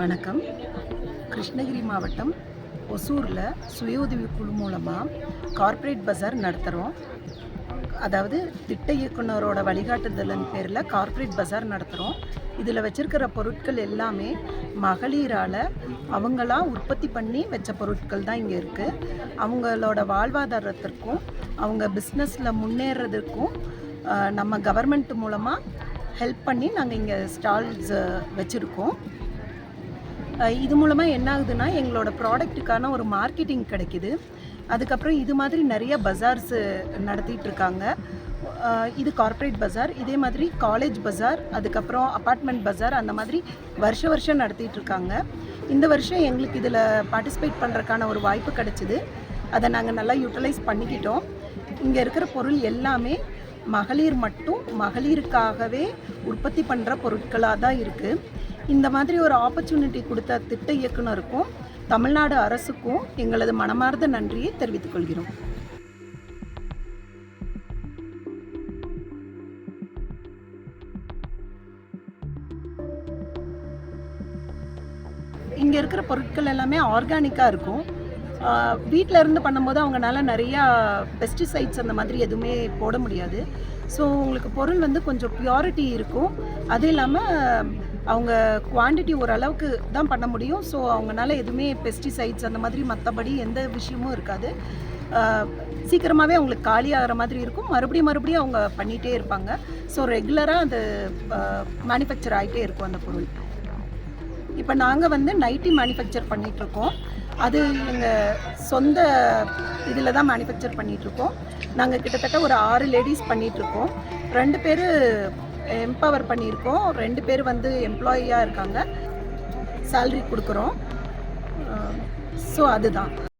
வணக்கம். கிருஷ்ணகிரி மாவட்டம் ஒசூரில் சுய உதவி குழு மூலமாக கார்ப்பரேட் பஜார் நடத்துகிறோம் அதாவது திட்ட இயக்குனரோட வழிகாட்டுதலின் பேரில் கார்ப்பரேட் பஜார் நடத்துகிறோம் இதில் வச்சிருக்கிற பொருட்கள் எல்லாமே மகளிரால் அவங்களா உற்பத்தி பண்ணி வச்ச பொருட்கள் தான் இங்கே இருக்குது அவங்களோட வாழ்வாதாரத்திற்கும் அவங்க பிஸ்னஸில் முன்னேறதுக்கும் நம்ம கவர்மெண்ட் மூலமாக ஹெல்ப் பண்ணி நாங்கள் இங்கே ஸ்டால்ஸ் வச்சுருக்கோம். இது மூலமாக என்ன ஆகுதுன்னா எங்களோட ப்ராடக்ட்டுக்கான ஒரு மார்க்கெட்டிங் கிடைக்குது. அதுக்கப்புறம் இது மாதிரி நிறைய பஜார்ஸு நடத்திட்டு இருக்காங்க. இது கார்ப்பரேட் பஜார் இதே மாதிரி காலேஜ் பஜார் அதுக்கப்புறம் அப்பார்ட்மெண்ட் பஜார் அந்த மாதிரி வருஷ வருஷம் நடத்திட்டு இருக்காங்க. இந்த வருஷம் எங்களுக்கு இதில் பார்ட்டிசிபேட் பண்ணுறதுக்கான ஒரு வாய்ப்பு கிடைச்சிது. அதை நாங்கள் நல்லா யூட்டிலைஸ் பண்ணிக்கிட்டோம். இங்கே இருக்கிற பொருள் எல்லாமே மகளிர் மட்டும் மகளிருக்காகவே உற்பத்தி பண்ணுற பொருட்களாக தான் இருக்குது இந்த மாதிரி ஒரு ஆப்பர்ச்சுனிட்டி கொடுத்த திட்ட இயக்குனருக்கும் தமிழ்நாடு அரசுக்கும் எங்களது மனமார்ந்த நன்றியை தெரிவித்துக் கொள்கிறோம். இங்கே இருக்கிற பொருட்கள் எல்லாமே ஆர்கானிக்காக இருக்கும். வீட்டில் இருந்து பண்ணும்போது அவங்களால நிறையா பெஸ்டிசைட்ஸ் அந்த மாதிரி எதுவுமே போட முடியாது. ஸோ உங்களுக்கு பொருள் வந்து கொஞ்சம் பியூரிட்டி இருக்கும். அது இல்லாமல் அவங்க குவாண்டிட்டி ஓரளவுக்கு தான் பண்ண முடியும். ஸோ அவங்களால எதுவுமே பெஸ்டிசைட்ஸ் அந்த மாதிரி மற்றபடி எந்த விஷயமும் இருக்காது. சீக்கிரமாகவே அவங்களுக்கு காலியாகிற மாதிரி இருக்கும். மறுபடியும் மறுபடியும் அவங்க பண்ணிகிட்டே இருப்பாங்க. ஸோ ரெகுலராக அது மேனுஃபேக்சர் ஆகிட்டே இருக்கும் அந்த பொருள். இப்போ நாங்கள் வந்து நைட்டி மேனுஃபேக்சர் பண்ணிகிட்ருக்கோம் அது எங்கள் சொந்த இதில் தான் மேனுஃபேக்சர் பண்ணிகிட்ருக்கோம் நாங்கள் கிட்டத்தட்ட ஒரு ஆறு லேடிஸ் பண்ணிகிட்ருக்கோம் ரெண்டு பேர் எம்பவர் பண்ணியிருக்கோம். ரெண்டு பேர் வந்து எம்ப்ளாயியாக இருக்காங்க. சேல்ரி கொடுக்குறோம். ஸோ அதுதான்.